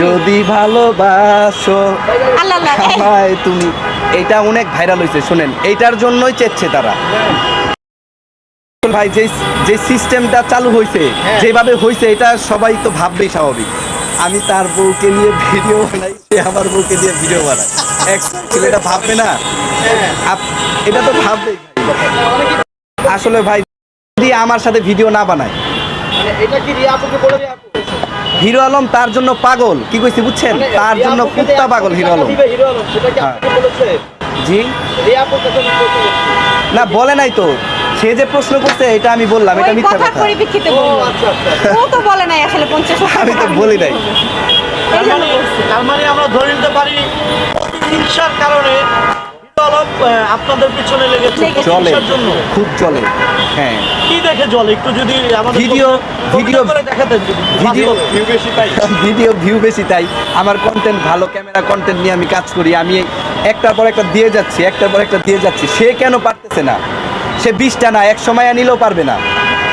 যদি ভালোবাসো আমায় তুমি এটা অনেক ভাইরাল হয়েছে শোনেন। এইটার জন্যই চেচ্ছে তারা। ভাই যে যে সিস্টেমটা চালু হয়েছে যেভাবে হয়েছে এটা সবাই তো ভাববেই স্বাভাবিক। আমি তার বউকে নিয়ে ভিডিও বানাই সে আমার বউকে নিয়ে ভিডিও বানায়। এক ছেলেটা ভাববে না? এটা তো ভাববেই। আসলে ভাই যদি আমার সাথে ভিডিও না বানায়। হিরো আলম তার জন্য পাগল। কি কইছি বুঝছেন? তার জন্য কুত্তা পাগল হিরো আলম। হ্যাঁ। জি? না বলে নাই তো। সে যে প্রশ্ন করছে এটা আমি বললাম এটা মিথ্যা কথা। পরিপ্রেক্ষিতে বলল। ও তো বলে নাই আসলে পঞ্চাশ আমি তো বলি নাই। জন্য তার মানে আমরা ধরে নিতে পারি হিংসার কারণে হিরো আলম আপনাদের পিছনে লেগেছে লেগেছে। চলে জন্য। খুব চলে। হ্যাঁ। কি দেখে জল? একটু যদি আমাদের ভিডিও- কবিতা ভিডিও- করে দেখাতেন যদি, ভিডিও। ভিডিও ভিউ বেশি তাই। আমার কন্টেন্ট ভালো ক্যামেরা কন্টেন্ট নিয়ে আমি কাজ করি। আমি একটার পর একটা দিয়ে যাচ্ছি একটার পর একটা দিয়ে যাচ্ছি। সে কেন পারতেছে না? সে বিশটা না এক সময় নিলেও পারবে না।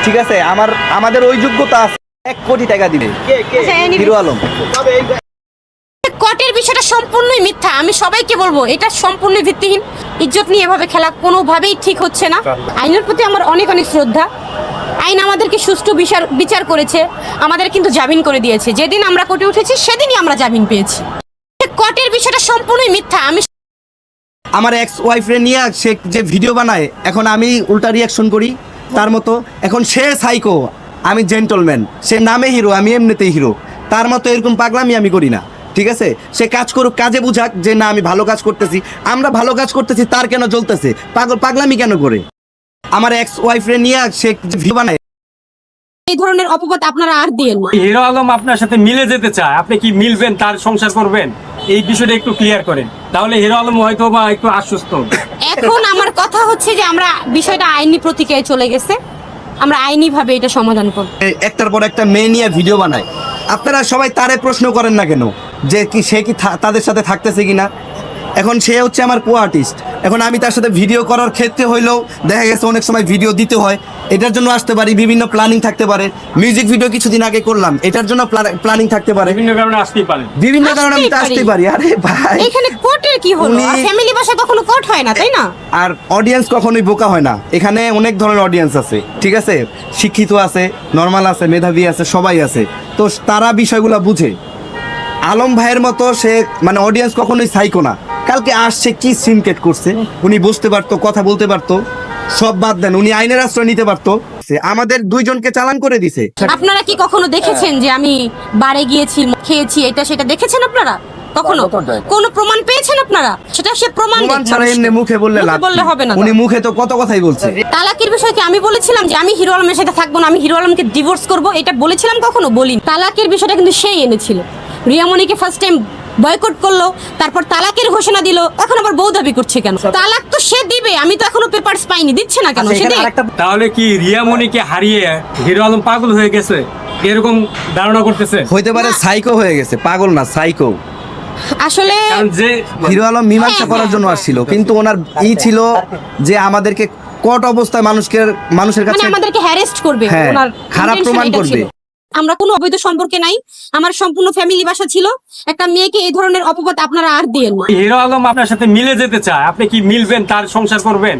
ঠিক আছে? আমার আমাদের ওই যোগ্যতা আছে। এক কোটি টাকা দিবে। আচ্ছা, হিরো আলম। কটের বিষয়টা সম্পূর্ণই মিথ্যা। আমি সবাইকে বলব এটা সম্পূর্ণ ভিত্তিহীন। ইজ্জত নিয়ে এভাবে খেলা কোনোভাবেই ঠিক হচ্ছে না। আইনের প্রতি আমার অনেক অনেক শ্রদ্ধা। আইন আমাদেরকে সুষ্ঠু বিচার বিচার করেছে, আমাদের কিন্তু জামিন করে দিয়েছে। যেদিন আমরা কোর্টে উঠেছি, সেদিনই আমরা জামিন পেয়েছি। কটের বিষয়টা সম্পূর্ণই মিথ্যা। আমি আমার এক্স ওয়াইফরে নিয়ে সে যে ভিডিও বানায়, এখন আমি উল্টা রিয়াকশন করি, তার মতো। এখন সে সাইকো আমি জেন্টলম্যান সে নামে হিরো আমি এমনিতেই হিরো তার মতো এরকম পাগলামি আমি করি না। ঠিক আছে? সে কাজ করুক কাজে বুঝাক যে না আমি ভালো কাজ করতেছি। আমরা ভালো কাজ করতেছি তার কেন জ্বলতেছে? পাগল পাগলামি কেন করে? আমার এক্স ওয়াইফরে নিয়ে সে ভিডিও বানায়। এই ধরনের অপবাদ আপনারা আর দিয়েন না। হিরো আলম আপনার সাথে মিলে যেতে চায়। আপনি কি মিলবেন তার সংসার করবেন? এই বিষয়টা একটু ক্লিয়ার করেন। তাহলে হিরো আলম হয়তো বা একটু আশ্বস্ত। হবে। এখন আমার কথা হচ্ছে যে আমরা বিষয়টা আইনি প্রতিক্রিয়ায় চলে গেছে। আমরা আইনি ভাবে এটা সমাধান করব। একটার পর একটা মেয়ে নিয়ে ভিডিও বানায়। আপনারা সবাই তারে প্রশ্ন করেন না কেন? যে কি সে কি তাদের সাথে থাকতেছে কিনা। এখন সে হচ্ছে আমার কো আর্টিস্ট। এখন আমি তার সাথে ভিডিও করার ক্ষেত্রে হইলেও দেখা গেছে অনেক সময় ভিডিও দিতে হয়। এটার জন্য আসতে পারি বিভিন্ন প্ল্যানিং থাকতে পারে। মিউজিক ভিডিও কিছুদিন আগে করলাম এটার জন্য প্ল্যানিং থাকতে পারে। বিভিন্ন কারণে আসতে পারে। বিভিন্ন কারণে আমি আসতে পারি। আরে ভাই। এখানে কোর্টের কি হলো? আর ফ্যামিলি বাসায় কখনো কোর্ট হয় না তাই না? আর অডিয়েন্স কখনোই বোকা হয় না। এখানে অনেক ধরনের অডিয়েন্স আছে ঠিক আছে? শিক্ষিত আছে নর্মাল আছে মেধাবী আছে সবাই আছে। তো তারা বিষয়গুলো বুঝে। আলম ভাইয়ের মতো সে মানে অডিয়েন্স কখনোই সাইকো না। কালকে আসছে কি সিনকেট করছে? উনি বুঝতে পারতো কথা বলতে পারতো। সব বাদ দেন উনি আইনের আশ্রয় নিতে পারতো। সে আমাদের দুইজনকে চালান করে দিছে। আপনারা কি কখনো দেখেছেন যে আমি বারে গিয়েছি খেয়েছি এটা সেটা দেখেছেন আপনারা? কখনো? কোন প্রমাণ পেয়েছেন আপনারা? সেটা সে প্রমাণ প্রমাণ ছাড়া এমনি মুখে বললে লাভ বললে হবে না উনি মুখে তো কত কথাই বলছে। তালাকের বিষয়ে কি আমি বলেছিলাম যে আমি হিরো আলমের সাথে থাকব না আমি হিরো আলমকে ডিভোর্স করব এটা বলেছিলাম কখনো? বলি তালাকের বিষয়টা কিন্তু সেই এনেছিল। রিয়ামণিকে ফার্স্ট টাইম বয়কট করল তারপর তালাকের ঘোষণা দিল এখন আবার বউ দাবি করছে কেন? তালাক তো সে দিবে আমি তো এখনও পেপারস পাইনি দিচ্ছে না কেন? আচ্ছা, সে এখানে তাহলে কি রিয়ামণিকে হারিয়ে হিরো আলম পাগল হয়ে গেছে? এরকম ধারণা করতেছে? হইতে পারে সাইকো হয়ে গেছে পাগল না সাইকো আসলে যে হিরো আলম মীমাংসা হ্যাঁ, করার হ্যাঁ, জন্য আসছিল কিন্তু ওনার ই ছিল যে আমাদেরকে কট অবস্থায় মানুষকে মানুষের মানে কাছে আমাদেরকে হ্যারেস্ট করবে হ্যাঁ, ওনার খারাপ প্রমাণ করবে। আমরা কোনো অবৈধ সম্পর্কে নাই। আমার সম্পূর্ণ ফ্যামিলি বাসা ছিল। একটা মেয়েকে এই ধরনের অপবাদ আপনারা আর দেন হিরো আলম আপনার সাথে মিলে যেতে চায়। আপনি কি মিলবেন, তার সংসার করবেন?